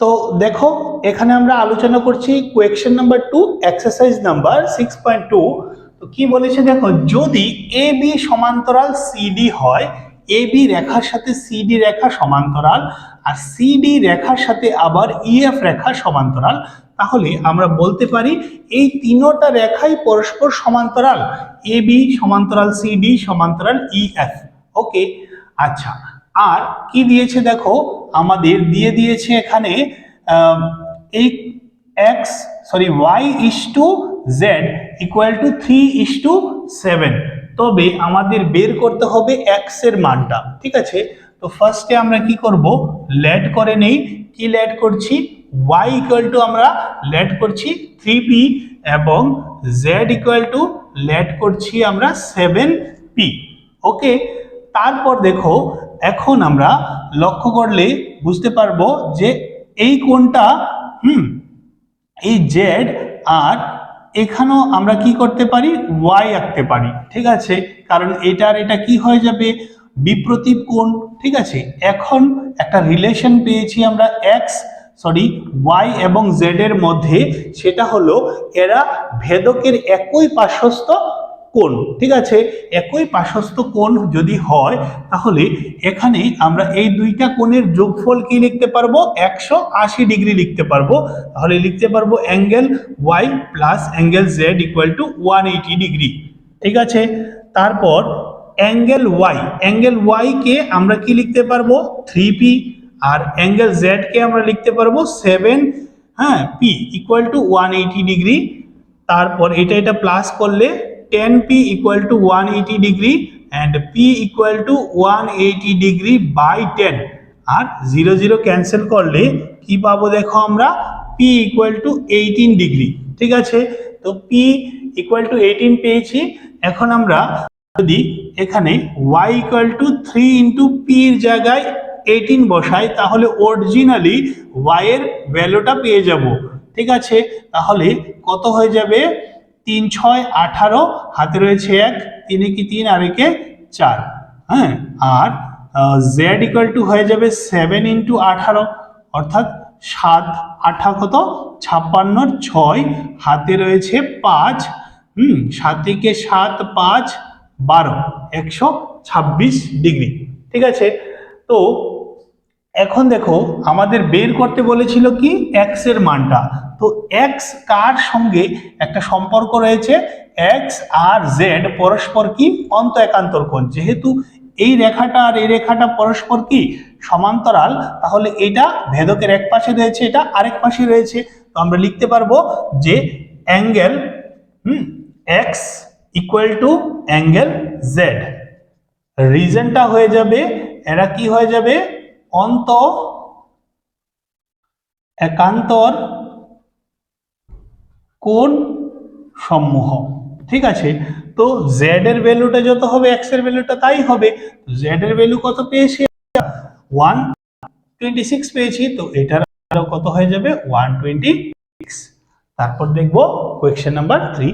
তো দেখো, এখানে আমরা আলোচনা করছি question number two exercise number six point two তো কি বলেছে দেখো, যদি এ বি সমান্তরাল সিডি হয় এ বি রেখার সাথে সিডি রেখা সমান্তরাল আর সিডি রেখার সাথে আবার ইএফ রেখা সমান্তরাল, তাহলে আমরা বলতে পারি এই তিনোটা রেখাই পরস্পর সমান্তরাল এ বি সমান্তরাল সিডি সমান্তরাল ইএফ ওকে আচ্ছা আর কি দিয়েছে দেখো? আমাদের দিয়ে দিয়েছে এখানে এই x sorry y is to z equal to three is to seven তবে আমাদের বের করতে হবে এক্সের মানটা, ঠিক আছে? তো ফার্স্টে আমরা কি করব? ল্যাড করে নেই। কি ল্যাড করছি? ওয়াই ইকুয়াল টু আমরা ল্যাড করছি থ্রি পি এবং জেড ইকুয়াল টু ল্যাড করছি আমরা সেভেন পি ওকে তারপর দেখো এখন আমরা লক্ষ্য করলে বুঝতে পারব যে এই কোণটা, হুম, এই জেড আর এখানেও আমরা কি করতে পারি? ওয়াই আঁকতে পারি, ঠিক আছে? কারণ এটা আর এটা কি হয়ে যাবে? বিপ্রতীপ কোণ, ঠিক আছে? এখন একটা রিলেশন পেয়েছি আমরা এক্স সরি ওয়াই এবং জেড এর মধ্যে, সেটা হলো এরা ভেদকের একই পার্শ্বস্থ কোণ, ঠিক আছে? একই পার্শ্বস্থ কোণ যদি হয়, তাহলে এখানে আমরা এই দুইটা কোণের যোগফল কি লিখতে পারব? একশো আশি ডিগ্রি লিখতে পারব। তাহলে লিখতে পারব angle y plus angle z equal to one eighty degree. ঠিক আছে? তারপর অ্যাঙ্গেল ওয়াই অ্যাঙ্গেল ওয়াই কে আমরা কি লিখতে পারব? থ্রি পি আর অ্যাঙ্গেল জেড কে আমরা লিখতে পারব? সেভেন হ্যাঁ p equal to one eighty degree. তারপর এটা এটা প্লাস করলে equal to one eighty degree and p equal to one eighty degree by ten R zero zero cancel করলে কি পাবো দেখো আমরা? P equal to eighteen degree ঠিক আছে? তো পি ইকুয়াল টু এইটিন পেয়েছি। এখন আমরা যদি এখানে y equal to three into পির জায়গায় এইটিন বসাই, তাহলে অরিজিনালি এর ভ্যালুটা পেয়ে যাব। ঠিক আছে? তাহলে কত হয়ে যাবে? তিন ছয় আঠারো, হাতে রয়েছে এক, তিনে কি তিন, আর একে চার। হ্যাঁ আর জেড ইকুয়াল টু হয়ে যাবে সেভেন ইন্টু আঠারো, অর্থাৎ সাত আঠা কত? ছাপ্পান্নর ছয়, হাতে রয়েছে পাঁচ, হুম সাত থেকে সাত, পাঁচ, বারো, একশো ছাব্বিশ ডিগ্রি। ঠিক আছে? তো এখন দেখো, আমাদের বের করতে বলেছিল কি? এক্সের মানটা। তো এক্স কার সঙ্গে একটা সম্পর্ক রয়েছে? এক্স আর জেড পরস্পর কি? অন্ত একান্তর কোণ। যেহেতু এই রেখাটা আর এই রেখাটা পরস্পর কি? সমান্তরাল, তাহলে এটা ভেদকের এক পাশে রয়েছে, এটা আরেক পাশে রয়েছে। তো আমরা লিখতে পারব যে angle, hmm x equal to angle z রিজনটা হয়ে যাবে, এরা কি হয়ে যাবে? অন্ত একান্তর কোণ সমূহ ঠিক আছে? তো জেড এর ভ্যালুটা যত হবে এক্সের ভ্যালুটা তাই হবে। জেড এর ভ্যালু কত পেয়েছি? ওয়ান টোয়েন্টি সিক্স পেয়েছি। তো এটার কত হয়ে যাবে? ওয়ান টোয়েন্টি সিক্স তারপর দেখব কোয়েকশন নাম্বার থ্রি